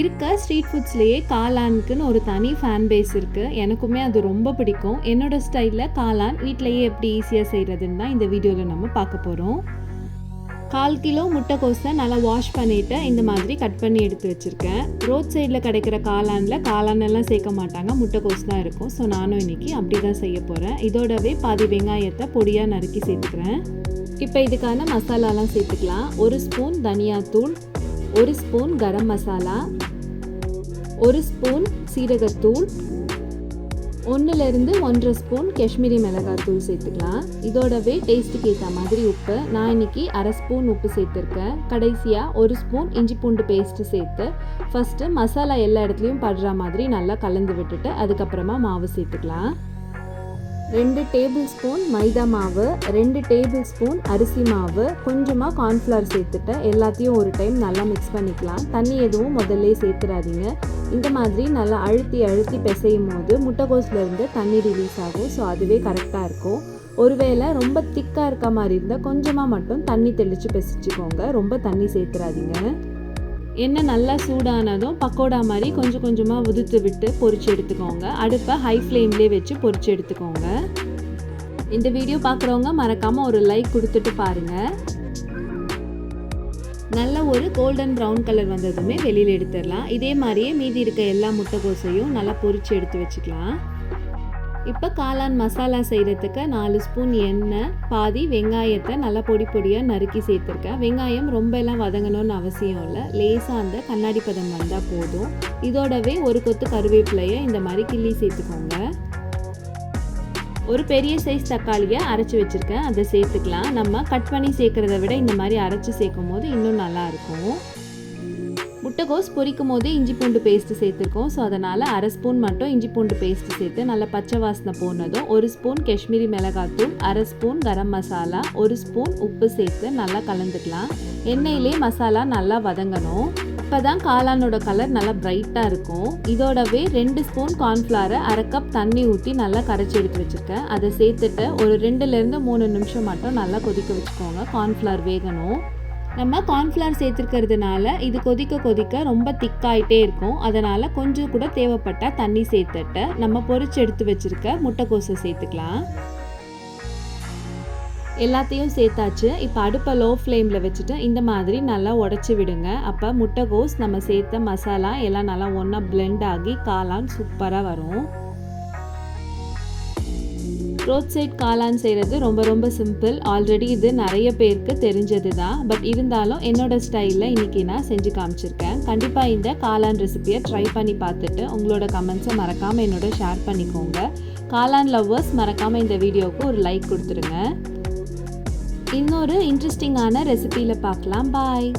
இருக்க ஸ்ட்ரீட் ஃபுட்ஸ்லேயே காளானுக்குன்னு ஒரு தனி ஃபேன் பேஸ் இருக்குது எனக்குமே அது ரொம்ப பிடிக்கும். என்னோடய ஸ்டைலில் காளான் வீட்டிலையே எப்படி ஈஸியாக செய்கிறதுன்னு தான் இந்த வீடியோவில் நம்ம பார்க்க போகிறோம் கால் கிலோ முட்டைக்கோஸை நல்லா வாஷ் பண்ணிவிட்டு இந்த மாதிரி கட் பண்ணி எடுத்து வச்சுருக்கேன். ரோட் சைடில் கிடைக்கிற காளானில் காளானெல்லாம் சேர்க்க மாட்டாங்க. முட்டைக்கோஸ் தான் இருக்கும். ஸோ நானும் இன்றைக்கி அப்படி தான் செய்ய போகிறேன் இதோடவே பாதி வெங்காயத்தை பொடியாக நறுக்கி சேர்த்துக்கிறேன். இப்போ இதுக்கான மசாலாலாம் சேர்த்துக்கலாம். ஒரு ஸ்பூன் தனியாத்தூள் ஒரு ஸ்பூன் கரம் மசாலா ஒரு ஸ்பூன் சீரகத்தூள் ஒன்றுலேருந்து ஒன்றரை ஸ்பூன் காஷ்மீரி மிளகாத்தூள் சேர்த்துக்கலாம். இதோடவே டேஸ்ட்டுக்கு ஏற்ற மாதிரி உப்பு. நான் இன்னைக்கு அரை ஸ்பூன் உப்பு சேர்த்துருக்கேன். கடைசியாக ஒரு ஸ்பூன் இஞ்சி பூண்டு பேஸ்ட்டு சேர்த்து ஃபஸ்ட்டு மசாலா எல்லா இடத்துலையும் படுற மாதிரி நல்லா கலந்து விட்டுட்டு அதுக்கப்புறமா மாவு சேர்த்துக்கலாம். ரெண்டு டேபிள் ஸ்பூன் மைதா மாவு ரெண்டு டேபிள் ஸ்பூன் அரிசி மாவு கொஞ்சமாக கார்ன்ஃப்ளவர் சேர்த்துட்டு எல்லாத்தையும் ஒரு டைம் நல்லா மிக்ஸ் பண்ணிக்கலாம். தண்ணி எதுவும் முதல்ல சேர்த்துறாதீங்க. இந்த மாதிரி நல்லா அழுத்தி அழுத்தி பிசையும் போது முட்டைகோஸ்லேருந்து தண்ணி ரிலீஸ் ஆகும். ஸோ அதுவே கரெக்டாக இருக்கும். ஒருவேளை ரொம்ப திக்காக இருக்க மாதிரி இருந்தால் கொஞ்சமாக மட்டும் தண்ணி தெளித்து பிசைச்சிக்கோங்க. ரொம்ப தண்ணி சேர்த்துறாதீங்க. எண்ணெய் நல்லா சூடானதும் பக்கோடா மாதிரி கொஞ்சம் கொஞ்சமாக உதுத்து விட்டு பொறிச்சு எடுத்துக்கோங்க. அடுப்பை ஹை ஃப்ளேம்லேயே வச்சு பொறிச்சு எடுத்துக்கோங்க. இந்த வீடியோ பார்க்குறவங்க மறக்காமல் ஒரு லைக் கொடுத்துட்டு பாருங்கள் நல்ல ஒரு கோல்டன் ப்ரௌன் கலர் வந்ததுமே வெளியில் எடுத்துடலாம். இதே மாதிரியே மீதி இருக்க எல்லா முட்டைக்கோசையும் நல்லா பொறிச்சு எடுத்து வச்சுக்கலாம். இப்போ காளான் மசாலா செய்கிறதுக்கு நாலு ஸ்பூன் எண்ணெய் பாதி வெங்காயத்தை நல்லா பொடி பொடியாக நறுக்கி சேர்த்துருக்கேன். வெங்காயம் ரொம்ப எல்லாம் வதங்கணும்னு அவசியம் இல்லை. லேசாக அந்த கண்ணாடி பதம் வந்தால் போதும். இதோடவே ஒரு கொத்து கருவேப்பிலையை இந்த மாதிரி கிள்ளி சேர்த்துக்கோங்க. ஒரு பெரிய சைஸ் தக்காளியை அரைச்சி வச்சுருக்கேன். அதை சேர்த்துக்கலாம். நம்ம கட் பண்ணி சேர்க்குறத விட இந்த மாதிரி அரைச்சி சேர்க்கும் போது இன்னும் நல்லாயிருக்கும் முட்டைகோஸ் பொரிக்கும் போதே இஞ்சி பூண்டு பேஸ்ட்டு சேர்த்துருக்கோம். ஸோ அதனால் அரை ஸ்பூன் மட்டும் இஞ்சி பூண்டு பேஸ்ட்டு சேர்த்து நல்லா பச்சை வாசனை போனதும் ஒரு ஸ்பூன் காஷ்மீரி மிளகாத்தூள் அரை ஸ்பூன் கரம் மசாலா ஒரு ஸ்பூன் உப்பு சேர்த்து நல்லா கலந்துக்கலாம். எண்ணெயிலே மசாலா நல்லா வதங்கணும். இப்போ தான் காளானோட கலர் நல்லா பிரைட்டாக இருக்கும். இதோடவே ரெண்டு ஸ்பூன் கார்ன்ஃப்ளவரை அரை கப் தண்ணி ஊற்றி நல்லா கரைச்சி எடுத்து வச்சுருக்கேன். அதை சேர்த்துட்டு ஒரு ரெண்டுலேருந்து மூணு நிமிஷம் மட்டும் நல்லா கொதிக்க வச்சுக்கோங்க. கார்ன்ஃப்ளவர் வேகணும். நம்ம கார்ன்ஃப்ளவர் சேர்த்துருக்கிறதுனால இது கொதிக்க கொதிக்க ரொம்ப திக்காயிட்டே இருக்கும். அதனால் கொஞ்சம் கூட தேவைப்பட்டால் தண்ணி சேர்த்துட்டு நம்ம பொறிச்சு எடுத்து வச்சுருக்க முட்டைக்கோசை சேர்த்துக்கலாம். எல்லாத்தையும் சேர்த்தாச்சு. இப்போ அடுப்பை லோ ஃப்ளேமில் வச்சுட்டு இந்த மாதிரி நல்லா உடச்சி விடுங்க. அப்போ முட்டைகோஸ் நம்ம சேர்த்த மசாலா எல்லாம் நல்லா ஒன்றா பிளெண்ட் ஆகி காளான் சூப்பராக வரும். ரோட் சைட் காளான் செய்கிறது ரொம்ப ரொம்ப சிம்பிள் ஆல்ரெடி இது நிறைய பேருக்கு தெரிஞ்சது தான் பட் இருந்தாலும் என்னோட ஸ்டைலில் இன்றைக்கி நான் செஞ்சு காமிச்சிருக்கேன். கண்டிப்பாக இந்த காளான் ரெசிபியை ட்ரை பண்ணி பார்த்துட்டு உங்களோட கமெண்ட்ஸை மறக்காமல் என்னோட ஷேர் பண்ணிக்கோங்க. காளான் லவ்வர்ஸ் மறக்காமல் இந்த வீடியோவுக்கு ஒரு லைக் கொடுத்துருங்க. இன்னொரு இன்ட்ரெஸ்டிங்கான ரெசிபியில் பார்க்கலாம். பாய்